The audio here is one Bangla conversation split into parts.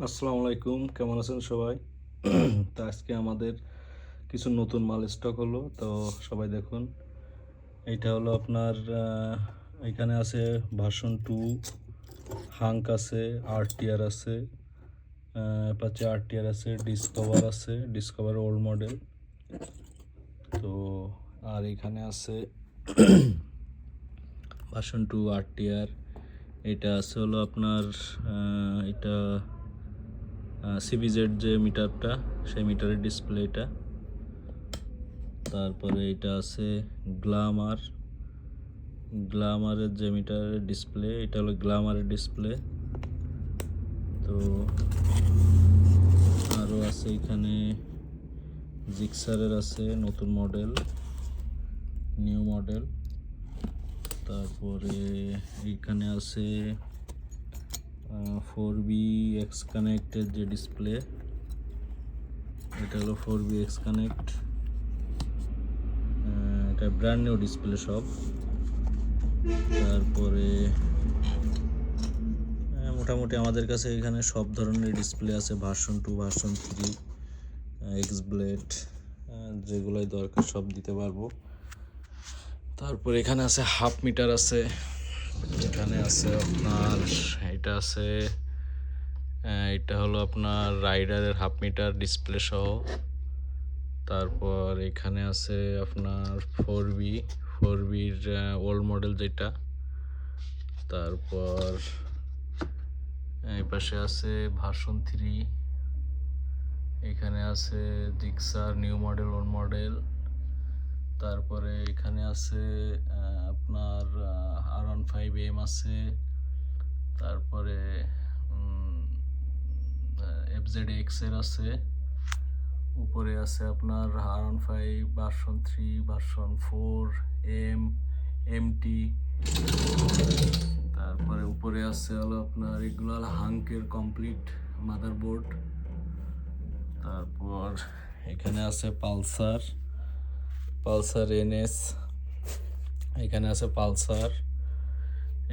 আসসালামু আলাইকুম, কেমন আছেন সবাই? তো আজকে আমাদের কিছু নতুন মাল স্টক হলো, তো সবাই দেখুন। এইটা হলো আপনার এখানে আছে ভার্সন টু হাঙ্ক আছে আরটিআর আছে পাচ্ছে আরটিআর আছে ডিসকভার আছে ডিসকভার ওল্ড মডেল তো আর এখানে আছে ভার্সন টু আরটিআর এটা আছে হলো আপনার এটা সিবিজেড যে মিটারটা সেই মিটারের ডিসপ্লেটা তারপরে এটা আছে গ্লামার গ্লামারের যে মিটারের ডিসপ্লে এটা হলো গ্লামারের ডিসপ্লে তো আরও আছে এখানে জিক্সারের আছে নতুন মডেল নিউ মডেল তারপরে এইখানে আছে ফোর বি এক্স কানেক্টের যে ডিসপ্লে, এটা হলো ফোর বি এক্স কানেক্ট এটা ব্র্যান্ড নিউ ডিসপ্লে সব তারপরে মোটামুটি আমাদের কাছে এখানে সব ধরনের ডিসপ্লে আছে version two version three X blade যেগুলোই দরকার সব দিতে পারব। তারপর এখানে আছে হাফ মিটার আছে। এখানে আছে আপনার, এটা আছে এটা হলো আপনার রাইডারের হাফ মিটার ডিসপ্লে সহ। তারপর এখানে আছে আপনার ফোর বি, ফোর বির ওল্ড মডেল যেটা। তারপর এই পাশে আছে ভার্সন থ্রি। এখানে আছে Gixxer new model old model. তারপরে এখানে আছে আপনার আর ওয়ান ফাইভ এম আছে, তারপরে এফজেড এক্সের আছে, উপরে আছে আপনার R one five version three version four M MT তারপরে উপরে আছে হলো আপনার হলো হাঙ্কের কমপ্লিট মাদারবোর্ড তারপর এখানে আছে পালসার পালসার এনএস, এখানে আছে পালসার,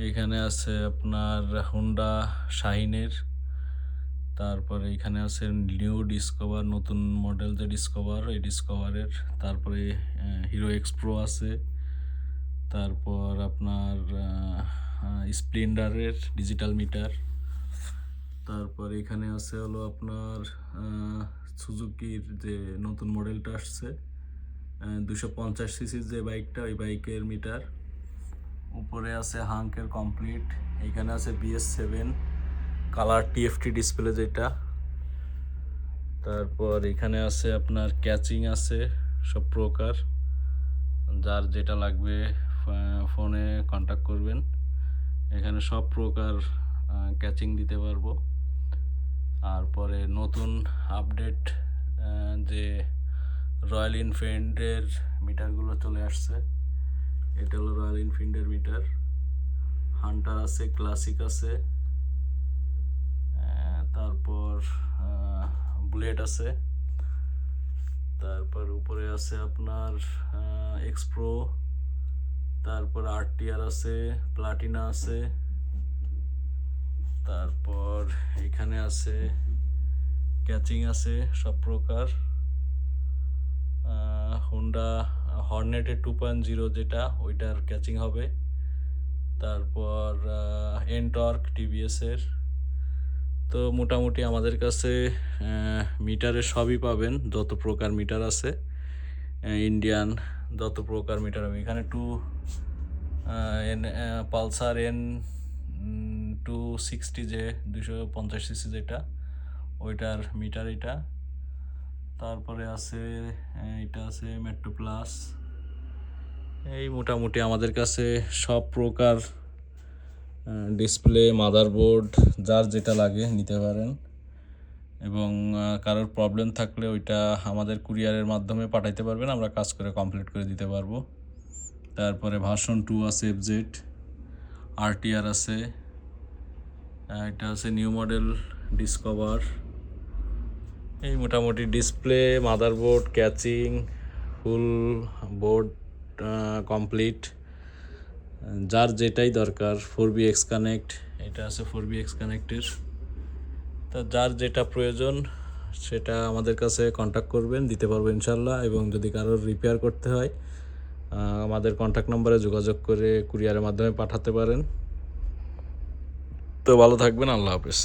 এখানে আছে আপনার হুন্ডা শাহিনের, তারপরে এখানে আছে নিউ ডিসকভার, নতুন মডেল যে ডিসকভার, এই ডিসকভারের, তারপরে হিরো এক্সপ্রো আছে, তারপর আপনার স্প্লেন্ডারের ডিজিটাল মিটার, তারপর এখানে আছে হলো আপনার সুজুকির যে নতুন মডেলটা আসছে দুশো পঞ্চাশ সিসির যে বাইকটা, ওই বাইকের মিটার। উপরে আছে হাঙ্কের কমপ্লিট। এখানে আছে BS seven, colour TFT display যেটা। তারপর এখানে আছে আপনার ক্যাচিং আছে, সব প্রকার। যার যেটা লাগবে ফোনে কন্ট্যাক্ট করবেন। এখানে সব প্রকার ক্যাচিং দিতে পারব। আর পরে নতুন আপডেট যে রয়্যাল এনফিল্ডের মিটারগুলো চলে আসছে। এটা হলো রয়্যাল এনফিল্ডের মিটার। হান্টার আছে, ক্লাসিক আছে। তারপর বুলেট আছে। তারপর উপরে আছে আপনার এক্সপ্রো তারপর আরটিআর আছে প্লাটিনা আছে। তারপর এখানে আছে, ক্যাচিং আছে, সব প্রকার। হোন্ডা হর্নেটের টু পয়েন্ট জিরো যেটা, ওইটার ক্যাচিং হবে। তারপর এনটর্ক টিভিএসের তো মোটামুটি আমাদের কাছে মিটারে সবই পাবেন, যত প্রকার মিটার আছে। ইন্ডিয়ান যত প্রকার মিটার হবে। এখানে two N Pulsar N two sixty যে, দুশো পঞ্চাশ সিসি যেটা, ওইটার মিটার এটা। তারপরে আছে এটা আছে মেট্রো প্লাস এই মোটামুটি আমাদের কাছে সব প্রকার ডিসপ্লে মাদারবোর্ড যার যেটা লাগে নিতে পারেন। এবং কারোর প্রবলেম থাকলে ওইটা আমাদের কুরিয়ারের মাধ্যমে পাঠাইতে পারবেন, আমরা কাজ করে কমপ্লিট করে দিতে পারব। তারপরে ভার্সন টু আছে এফজেড আরটিআর আছে। এটা আছে নিউ মডেল ডিসকভার এই মোটামুটি display motherboard casing full board complete যার যেটাই দরকার ফোর বি এক্স কানেক্ট এটা আছে ফোর বি এক্স কানেক্টের তা যার যেটা প্রয়োজন, সেটা আমাদের কাছে কন্ট্যাক্ট করবেন, দিতে পারব ইনশাল্লাহ। এবং যদি কারোর রিপেয়ার করতে হয় আমাদের কন্ট্যাক্ট নাম্বারে যোগাযোগ করে কুরিয়ারের মাধ্যমে পাঠাতে পারেন। তো ভালো থাকবেন, আল্লাহ হাফেজ।